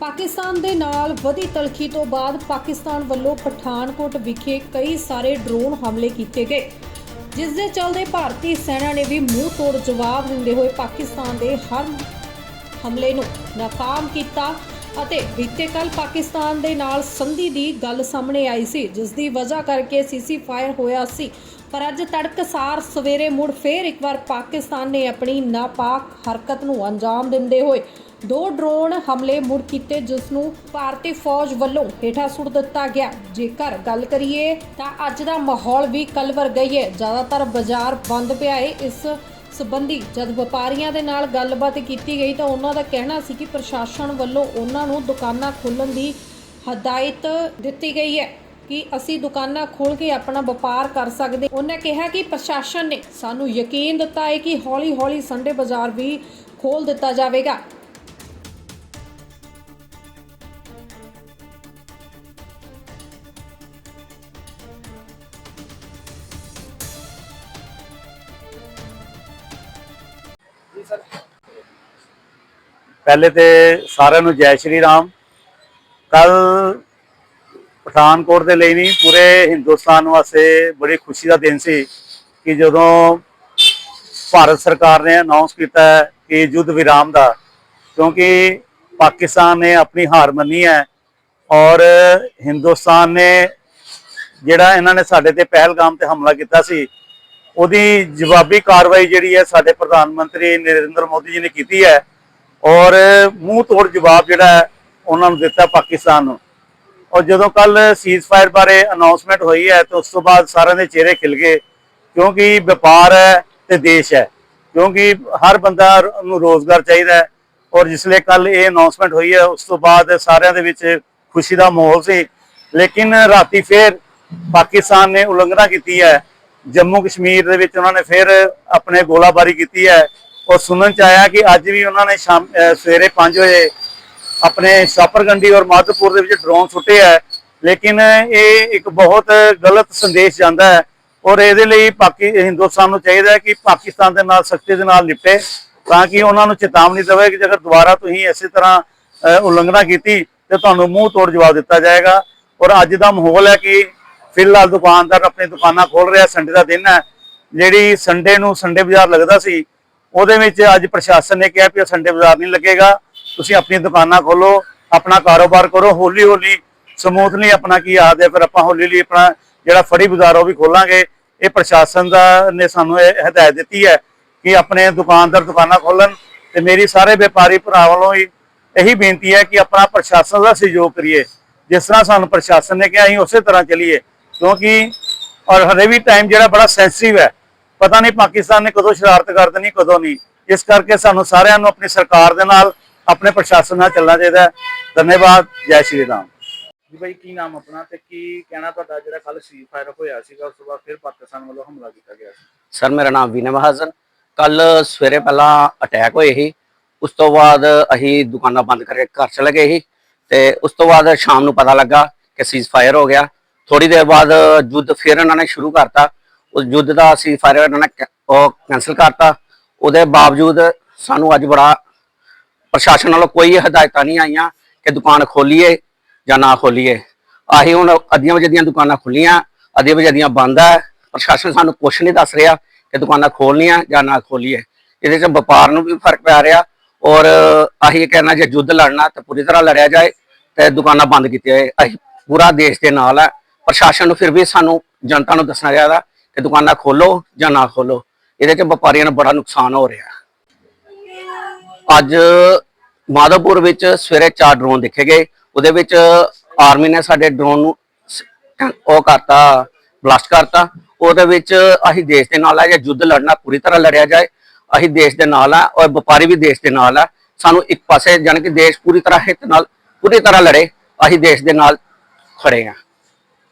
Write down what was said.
ਪਾਕਿਸਤਾਨ ਦੇ ਨਾਲ ਵਧੀ ਤਲਖੀ ਤੋਂ ਬਾਅਦ ਪਾਕਿਸਤਾਨ ਵੱਲੋਂ ਪਠਾਨਕੋਟ ਵਿਖੇ ਕਈ ਸਾਰੇ ਡਰੋਨ ਹਮਲੇ ਕੀਤੇ ਗਏ, ਜਿਸ ਦੇ ਚਲਦੇ ਭਾਰਤੀ ਸੈਨਾ ਨੇ ਵੀ ਮੂੰਹ ਤੋੜ ਜਵਾਬ ਦਿੰਦੇ ਹੋਏ ਪਾਕਿਸਤਾਨ ਦੇ ਹਰ ਹਮਲੇ ਨੂੰ ਨਾਕਾਮ ਕੀਤਾ ਅਤੇ ਬੀਤੇ ਕੱਲ ਪਾਕਿਸਤਾਨ ਦੇ ਨਾਲ ਸੰਧੀ ਦੀ ਗੱਲ ਸਾਹਮਣੇ ਆਈ ਸੀ, ਜਿਸ ਦੀ ਵਜ੍ਹਾ ਕਰਕੇ ਸੀਸੀ ਫਾਇਰ ਹੋਇਆ ਸੀ। ਪਰ ਅੱਜ ਤੜਕਸਾਰ ਸਵੇਰੇ ਮੁੜ ਫੇਰ ਇੱਕ ਵਾਰ ਪਾਕਿਸਤਾਨ ਨੇ ਆਪਣੀ ਨਾਪਾਕ ਹਰਕਤ ਨੂੰ ਅੰਜਾਮ ਦਿੰਦੇ ਹੋਏ ਦੋ ਡਰੋਨ ਹਮਲੇ ਮੁੜ ਕੀਤੇ, ਜਿਸ ਨੂੰ ਭਾਰਤੀ ਫੌਜ ਵੱਲੋਂ ਹੇਠਾਂ ਸੁੱਟ ਦਿੱਤਾ ਗਿਆ। ਜੇਕਰ ਗੱਲ ਕਰੀਏ, ਤਾਂ ਅੱਜ ਦਾ ਮਾਹੌਲ ਵੀ ਕਲਵਰ ਗਈ ਹੈ ਜ਼ਿਆਦਾਤਰ ਬਾਜ਼ਾਰ ਬੰਦ ਪਿਆ ਹੈ ਇਸ ਸੰਬੰਧੀ ਜਦ ਵਪਾਰੀਆਂ ਦੇ ਨਾਲ ਗੱਲਬਾਤ ਕੀਤੀ ਗਈ, ਤਾਂ ਉਹਨਾਂ ਦਾ ਕਹਿਣਾ ਸੀ ਕਿ ਪ੍ਰਸ਼ਾਸਨ ਵੱਲੋਂ ਉਹਨਾਂ ਨੂੰ ਦੁਕਾਨਾਂ ਖੋਲ੍ਹਣ ਦੀ ਹਦਾਇਤ ਦਿੱਤੀ ਗਈ ਹੈ ਕਿ ਅਸੀਂ ਦੁਕਾਨਾਂ ਖੋਲ੍ਹ ਕੇ ਆਪਣਾ ਵਪਾਰ ਕਰ ਸਕਦੇ ਉਹਨਾਂ ਕਿਹਾ ਕਿ ਪ੍ਰਸ਼ਾਸਨ ਨੇ ਸਾਨੂੰ ਯਕੀਨ ਦਿੱਤਾ ਹੈ ਕਿ ਹੌਲੀ-ਹੌਲੀ ਸੰਡੇ ਬਾਜ਼ਾਰ ਵੀ ਖੋਲ੍ਹ ਦਿੱਤਾ ਜਾਵੇਗਾ। ਪਹਿਲੇ ਤੇ ਸਾਰਿਆਂ ਨੂੰ ਜੈ ਸ਼੍ਰੀ ਰਾਮ। ਕੱਲ ਪਠਾਨਕੋਟ ਦੇ ਲਈ ਨਹੀਂ ਪੂਰੇ ਹਿੰਦੁਸਤਾਨ ਵਾਸਤੇ ਬੜੀ ਖੁਸ਼ੀ ਦਾ ਦਿਨ ਸੀ ਕਿ ਜਦੋਂ ਭਾਰਤ ਸਰਕਾਰ ਨੇ ਅਨਾਉਂਸ ਕੀਤਾ ਕਿ ਯੁੱਧ ਵਿਰਾਮ ਦਾ, ਕਿਉਂਕਿ ਪਾਕਿਸਤਾਨ ਨੇ ਆਪਣੀ ਹਾਰ ਮੰਨੀ ਹੈ ਔਰ ਹਿੰਦੁਸਤਾਨ ਨੇ ਜਿਹੜਾ ਇਹਨਾਂ ਨੇ ਸਾਡੇ ਤੇ ਪਹਿਲਗਾਮ ਤੇ ਹਮਲਾ ਕੀਤਾ ਸੀ ਉਹਦੀ ਜਵਾਬੀ ਕਾਰਵਾਈ ਜਿਹੜੀ ਹੈ ਸਾਡੇ ਪ੍ਰਧਾਨ ਮੰਤਰੀ ਨਰਿੰਦਰ ਮੋਦੀ ਜੀ ਨੇ ਕੀਤੀ ਹੈ ਔਰ ਮੂੰਹ ਤੋੜ ਜਵਾਬ ਜਿਹੜਾ ਹੈ ਉਹਨਾਂ ਨੂੰ ਦਿੱਤਾ ਪਾਕਿਸਤਾਨ ਨੂੰ। ਔਰ ਜਦੋਂ ਕੱਲ ਸੀਜ਼ਫਾਇਰ ਬਾਰੇ ਅਨਾਉਂਸਮੈਂਟ ਹੋਈ ਹੈ ਤਾਂ ਉਸ ਤੋਂ ਬਾਅਦ ਸਾਰਿਆਂ ਦੇ ਚਿਹਰੇ ਖਿਲ ਗਏ ਕਿਉਂਕਿ ਵਪਾਰ ਹੈ ਤੇ ਦੇਸ਼ ਹੈ, ਕਿਉਂਕਿ ਹਰ ਬੰਦਾ ਨੂੰ ਰੋਜ਼ਗਾਰ ਚਾਹੀਦਾ ਹੈ ਔਰ ਜਿਸਲੇ ਕੱਲ ਇਹ ਅਨਾਉਂਸਮੈਂਟ ਹੋਈ ਹੈ ਉਸ ਤੋਂ ਬਾਅਦ ਸਾਰਿਆਂ ਦੇ ਵਿੱਚ ਖੁਸ਼ੀ ਦਾ ਮਾਹੌਲ ਸੀ। ਲੇਕਿਨ ਰਾਤੀ ਫੇਰ ਪਾਕਿਸਤਾਨ ਨੇ ਉਲੰਘਣਾ ਕੀਤੀ ਹੈ ਜੰਮੂ ਕਸ਼ਮੀਰ ਦੇ ਵਿੱਚ ਉਹਨਾਂ ਨੇ ਫਿਰ ਆਪਣੇ ਗੋਲਾਬਾਰੀ ਕੀਤੀ ਹੈ। ਔਰ ਸੁਣਨ ਚ ਆਇਆ ਕਿ ਅੱਜ ਵੀ ਉਹਨਾਂ ਨੇ ਸ਼ਾਮ ਸਵੇਰੇ 5 ਵਜੇ ਆਪਣੇ ਸਾਪਰਗੰਡੀ ਔਰ ਮਾਧੋਪੁਰ ਦੇ ਵਿੱਚ ਡਰੋਨ ਸੁੱਟੇ ਹੈ। ਲੇਕਿਨ ਇਹ ਇੱਕ ਬਹੁਤ ਗਲਤ ਸੰਦੇਸ਼ ਜਾਂਦਾ ਹੈ ਔਰ ਇਹਦੇ ਲਈ ਪਾਕਿ, ਹਿੰਦੁਸਤਾਨ ਨੂੰ ਚਾਹੀਦਾ ਹੈ ਕਿ ਪਾਕਿਸਤਾਨ ਦੇ ਨਾਲ ਸਖਤੀ ਦੇ ਨਾਲ ਨਿਪਟੇ ਤਾਂ ਕਿ ਉਹਨਾਂ ਨੂੰ ਚੇਤਾਵਨੀ ਦੇਵੇ ਕਿ ਜੇਕਰ ਦੁਬਾਰਾ ਤੁਸੀਂ ਇਸੇ ਤਰ੍ਹਾਂ ਉਲੰਘਣਾ ਕੀਤੀ ਤੇ ਤੁਹਾਨੂੰ ਮੂੰਹ ਤੋੜ ਜਵਾਬ ਦਿੱਤਾ ਜਾਏਗਾ। ਔਰ ਅੱਜ ਦਾ ਮਾਹੌਲ ਹੈ ਕਿ ਫਿਲਹਾਲ ਦੁਕਾਨਦਾਰ ਆਪਣੀ ਦੁਕਾਨਾਂ ਖੋਲ ਰਿਹਾ, ਸੰਡੇ ਦਾ ਦਿਨ ਹੈ। ਜਿਹੜੀ ਸੰਡੇ ਨੂੰ ਸੰਡੇ ਬਾਜ਼ਾਰ ਲੱਗਦਾ ਸੀ, ਉਹਦੇ ਵਿੱਚ ਅੱਜ ਪ੍ਰਸ਼ਾਸਨ ਨੇ ਕਿਹਾ ਕਿ ਸੰਡੇ ਬਾਜ਼ਾਰ ਨਹੀਂ ਲੱਗੇਗਾ। ਤੁਸੀਂ ਆਪਣੀਆਂ ਦੁਕਾਨਾਂ ਖੋਲੋ ਆਪਣਾ ਕਾਰੋਬਾਰ ਕਰੋ, ਹੌਲੀ ਹੌਲੀ ਸਮੂਥਲੀ ਆਪਣਾ ਕੀ ਆਖਦੇ ਹੈ, ਫਿਰ ਆਪਾਂ ਹੌਲੀ ਹੌਲੀ ਆਪਣਾ ਜਿਹੜਾ ਫੜੀ ਬਾਜ਼ਾਰ ਉਹ ਵੀ ਖੋਲਾਂਗੇ। ਇਹ ਪ੍ਰਸ਼ਾਸਨ ਦਾ ਨੇ ਸਾਨੂੰ ਇਹ ਹਦਾਇਤ ਦਿੱਤੀ ਹੈ ਕਿ ਆਪਣੇ ਦੁਕਾਨਦਾਰ ਦੁਕਾਨਾਂ ਖੋਲਣ ਤੇ ਮੇਰੀ ਸਾਰੇ ਵਪਾਰੀ ਭਰਾ ਵੱਲੋਂ ਹੀ ਇਹੀ ਬੇਨਤੀ ਹੈ ਕਿ ਆਪਣਾ ਪ੍ਰਸ਼ਾਸਨ ਦਾ ਸਹਿਯੋਗ ਕਰੀਏ। ਜਿਸ ਤਰ੍ਹਾਂ ਸਾਨੂੰ ਪ੍ਰਸ਼ਾਸਨ ਨੇ ਕਿਹਾ, ਅਸੀਂ ਉਸੇ ਤਰ੍ਹਾਂ ਚੱਲੀਏ। ਕਿਉਂਕਿ ਔਰ ਹਰੇ ਵੀ ਟਾਈਮ ਜਿਹੜਾ ਬੜਾ ਸੈਂਸਿਟਿਵ ਹੈ। ਪਤਾ ਨਹੀਂ ਪਾਕਿਸਤਾਨ ਨੇ ਕਦੋਂ ਸ਼ਰਾਰਤ ਕਰ ਦੇਣੀ ਕਦੋਂ ਨਹੀਂ। ਇਸ ਕਰਕੇ ਸਾਨੂੰ ਸਾਰਿਆਂ ਨੂੰ ਆਪਣੀ ਸਰਕਾਰ ਦੇ ਨਾਲ ਆਪਣੇ ਪ੍ਰਸ਼ਾਸਨ ਨਾਲ ਚੱਲਣਾ ਚਾਹੀਦਾ ਹੈ। ਧੰਨਵਾਦ ਜੈ ਸ਼੍ਰੀ ਰਾਮ। ਜੀ ਭਾਈ ਕੀ ਨਾਮ ਆਪਣਾ ਤੇ ਕੀ ਕਹਿਣਾ ਤੁਹਾਡਾ? ਜਿਹੜਾ ਕੱਲ ਸੀ ਫਾਇਰ ਹੋਇਆ ਸੀਗਾ ਉਸ ਤੋਂ ਬਾਅਦ ਫਿਰ ਪਾਕਿਸਤਾਨ ਵੱਲੋਂ ਹਮਲਾ ਕੀਤਾ ਗਿਆ ਸੀ। ਸਰ ਮੇਰਾ ਨਾਮ ਵਿਨੈ ਮਹਾਜਨ ਕੱਲ ਸਵੇਰੇ ਪਹਿਲਾਂ ਅਟੈਕ ਹੋਏ ਸੀ। ਉਸ ਤੋਂ ਬਾਅਦ ਅਸੀਂ ਦੁਕਾਨਾਂ ਬੰਦ ਕਰਕੇ ਘਰ ਚਲੇ ਗਏ ਸੀ। ਤੇ ਉਸ ਤੋਂ ਬਾਅਦ ਸ਼ਾਮ ਨੂੰ ਪਤਾ ਲੱਗਾ ਕਿ ਸੀਜ਼ ਫਾਇਰ ਹੋ ਗਿਆ। ਥੋੜੀ ਦੇਰ ਬਾਅਦ ਯੁੱਧ ਫਿਰ ਇਹਨਾਂ ਨੇ ਸ਼ੁਰੂ ਕਰਤਾ। ਉਸ ਯੁੱਧ ਦਾ ਅਸੀਂ ਫਾਇਰ ਇਹਨਾਂ ਨੇ ਕੈ- ਉਹ ਕੈਨਸਲ ਕਰਤਾ। ਉਹਦੇ ਬਾਵਜੂਦ ਸਾਨੂੰ ਅੱਜ ਬੜਾ ਪ੍ਰਸ਼ਾਸਨ ਵੱਲੋਂ ਕੋਈ ਹਦਾਇਤਾਂ ਨਹੀਂ ਆਈਆਂ ਕਿ ਦੁਕਾਨ ਖੋਲੀਏ ਜਾਂ ਨਾ ਖੋਲੀਏ। ਆਹੀ ਹੁਣ ਅੱਧੀਆਂ ਵਜੇ ਦੀਆਂ ਦੁਕਾਨਾਂ ਖੁੱਲੀਆਂ ਅੱਧੀਆਂ ਵਜੇ ਦੀਆਂ ਬੰਦ ਹੈ ਪ੍ਰਸ਼ਾਸਨ ਸਾਨੂੰ ਕੁਛ ਨਹੀਂ ਦੱਸ ਰਿਹਾ ਕਿ ਦੁਕਾਨਾਂ ਖੋਲਣੀਆਂ ਜਾਂ ਨਾ ਖੋਲੀਏ ਇਹਦੇ ਚ ਵਪਾਰ ਨੂੰ ਵੀ ਫ਼ਰਕ ਪੈ ਰਿਹਾ ਔਰ ਆਹੀ ਕਹਿਣਾ ਜੇ ਯੁੱਧ ਲੜਨਾ ਤਾਂ ਪੂਰੀ ਤਰ੍ਹਾਂ ਲੜਿਆ ਜਾਏ ਤੇ ਦੁਕਾਨਾਂ ਬੰਦ ਕੀਤੀਆਂ ਜਾਏ। ਅਸੀਂ ਪੂਰਾ ਦੇਸ਼ ਦੇ ਨਾਲ ਹੈ ਪ੍ਰਸ਼ਾਸਨ ਨੂੰ ਫਿਰ ਵੀ ਸਾਨੂੰ ਜਨਤਾ ਨੂੰ ਦੱਸਣਾ ਚਾਹੀਦਾ ਕਿ ਦੁਕਾਨਾਂ ਖੋਲੋ ਜਾਂ ਨਾ ਖੋਲੋ। ਇਹਦੇ ਚ ਵਪਾਰੀਆਂ ਨੂੰ ਬੜਾ ਨੁਕਸਾਨ ਹੋ ਰਿਹਾ। ਅੱਜ ਮਾਧੋਪੁਰ ਵਿੱਚ ਸਵੇਰੇ ਚਾਰ ਡਰੋਨ ਦੇਖੇ ਗਏ। ਉਹਦੇ ਵਿੱਚ ਆਰਮੀ ਨੇ ਸਾਡੇ ਡਰੋਨ ਨੂੰ ਉਹ ਕਰਤਾ ਬਲਾਸਟ ਕਰਤਾ। ਉਹਦੇ ਵਿੱਚ ਅਸੀਂ ਦੇਸ਼ ਦੇ ਨਾਲ ਆ ਜਾਂ ਯੁੱਧ ਲੜਨਾ ਪੂਰੀ ਤਰ੍ਹਾਂ ਲੜਿਆ ਜਾਏ। ਅਸੀਂ ਦੇਸ਼ ਦੇ ਨਾਲ ਆ ਔਰ ਵਪਾਰੀ ਵੀ ਦੇਸ਼ ਦੇ ਨਾਲ ਆ। ਸਾਨੂੰ ਇੱਕ ਪਾਸੇ ਜਾਣੀ ਕਿ ਦੇਸ਼ ਪੂਰੀ ਤਰ੍ਹਾਂ ਹਿੱਤ ਨਾਲ ਪੂਰੀ ਤਰ੍ਹਾਂ ਲੜੇ। ਅਸੀਂ ਦੇਸ਼ ਦੇ ਨਾਲ ਖੜੇ ਆ।